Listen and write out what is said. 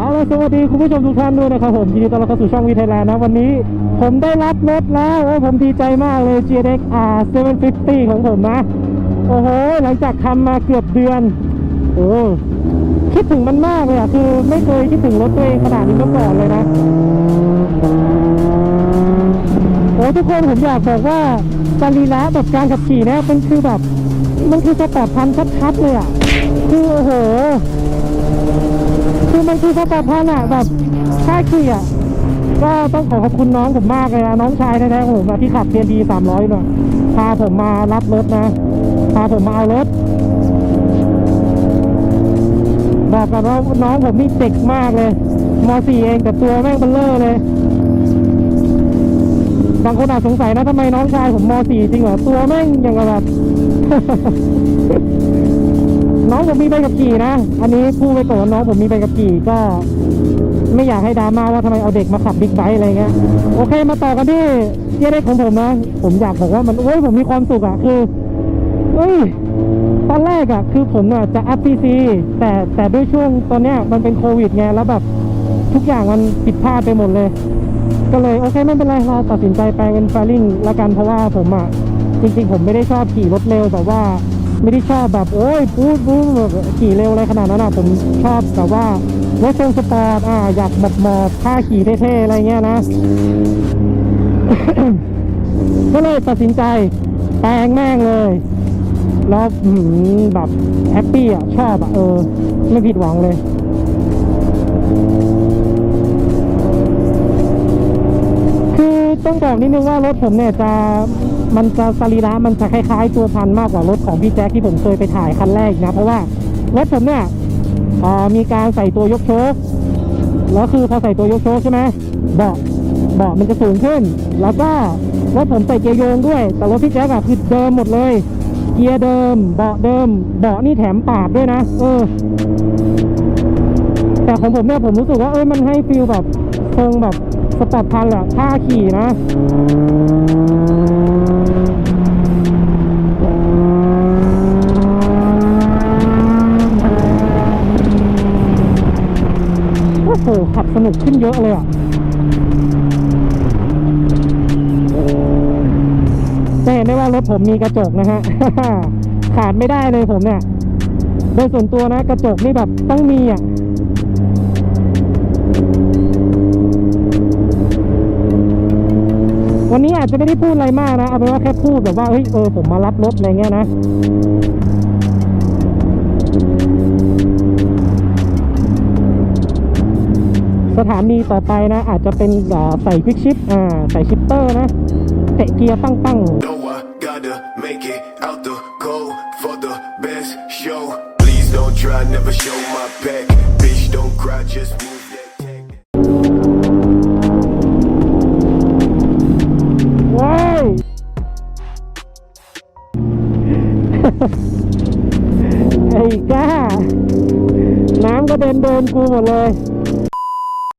เอาละสวัสดีคุณผู้ชมทุกท่านด้วยนะครับผมยินดีต้อนรับเข้าสู่ช่องวีไทยแลนด์นะวันนี้ ผมได้รับรถแล้วโอ้ผมดีใจมากเลย GX R 750ของผมนะโอ้โหหลังจากทำมาเกือบเดือนโอ้คิดถึงมันมากเลยอะคือไม่เคยคิดถึงรถตัวเองขนาดนี้มาก่อนเลยนะโอ้ทุกคนผมอยากบอกว่าสรีระแบบการขับขี่เนี่ยมันคือแบบ มันคือสปอร์ตพันชัดๆเลยอะคือโอ้โห คือมันคือสปอร์ตพันธุ์อะแบบค่าขี่อะก็ต้องขอขอบคุณน้องผมมากเลยนะน้องชายแท้ๆของผมอะที่ขับเทียนดีสามร้อยเนาะพาผมมารับรถนะพาผมมาเอารถบอกกันว่าน้องผมนี่เด็กมากเลยมสี่เองแต่ตัวแม่งเบลเลอร์เลย บางคนอาจสงสัยนะทำไมน้องชายผมมสี่จริงเหรอตัวแม่งอย่างแบบ น้องผมมีใบขับขี่นะ อันนี้พูดไปก่อนน้องผมมีใบขับขี่ก็ ไม่อยากให้ดราม่าว่าทำไมเอาเด็กมาขับบิ๊กไบค์อะไรเงี้ย โอเคมาต่อกันที่เทียเด็กของผมนะ ผมอยากบอกว่ามันโอ้ยผมมีความสุขอะคือเอ้ยตอนแรกอะคือผมเนี่ยจะอัพพีซีแต่แต่ด้วยช่วงตอนเนี้ยมันเป็นโควิดไงแล้วแบบทุกอย่างมันผิดพลาดไปหมดเลย ก็เลยโอเคไม่เป็นไรเราตัดสินใจแปลงเป็นฟาริงละกันเพราะว่าผมอะจริงๆ ผมไม่ได้ชอบขี่รถเร็วแบบว่า ไม่ได้ชอบแบบโอ้ยปูดปูดแบบขี่เร็วอะไรขนาดนั้นอะผมชอบแบบว่ารถทรงสปอร์ตอ่าอยากหมอบหมอบท่าขี่เท่ๆอะไรเงี้ยนะ ก็เลยตัดสินใจแปลงแม่งเลยแล้วหือแบบแฮปปี้อะชอบอะเออ ไม่ผิดหวังเลยคือต้องบอกนิดนึงว่ารถผมเนี่ยจะ มันจะสรีระมันจะคล้ายๆ ตัวพันมากกว่ารถของพี่แจ็คที่ผมเคยไปถ่ายคันแรกนะ เพราะว่ารถผมเนี่ยมีการใส่ตัวยกโชคแล้วคือพอใส่ตัวยกโชคใช่ไหมเบาะเบาะมันจะสูงขึ้น แล้วก็รถผมใส่เกียร์โยงด้วย แต่รถพี่แจ็คอะคือเดิมหมดเลย เกียร์เดิม เบาะเดิม เบาะนี่แถมปาดด้วยนะ เออ แต่ของผมเนี่ยผมรู้สึกว่าเอ้ยมันให้ฟีลแบบทรงแบบสปอร์ตพันแหละท่าขี่นะ สนุกขึ้นเยอะเลยอะจะเห็นได้ว่ารถผมมีกระจกนะฮะ ขาดไม่ได้เลยผมเนี่ย โดยส่วนตัวนะ กระจกนี่แบบต้องมีอะวันนี้อาจจะไม่ได้พูดอะไรมากนะ เอาเป็นว่าแค่พูดแบบว่า เฮ้ย เออ ผมมารับรถอะไรเงี้ยนะ สถานีต่อไปนะ อาจจะเป็นอ่าใส่ควิกชิปอ่าใส่ชิปเตอร์นะเตะเกียร์ปั้งปั้ง No, I gotta make it out the cold for the best show. Please don't try, never show my back. Bitch, don't cry, just move that tag. ๆว้ายไอ้ก้า น้ำก็เดินโดนกูหมดเลย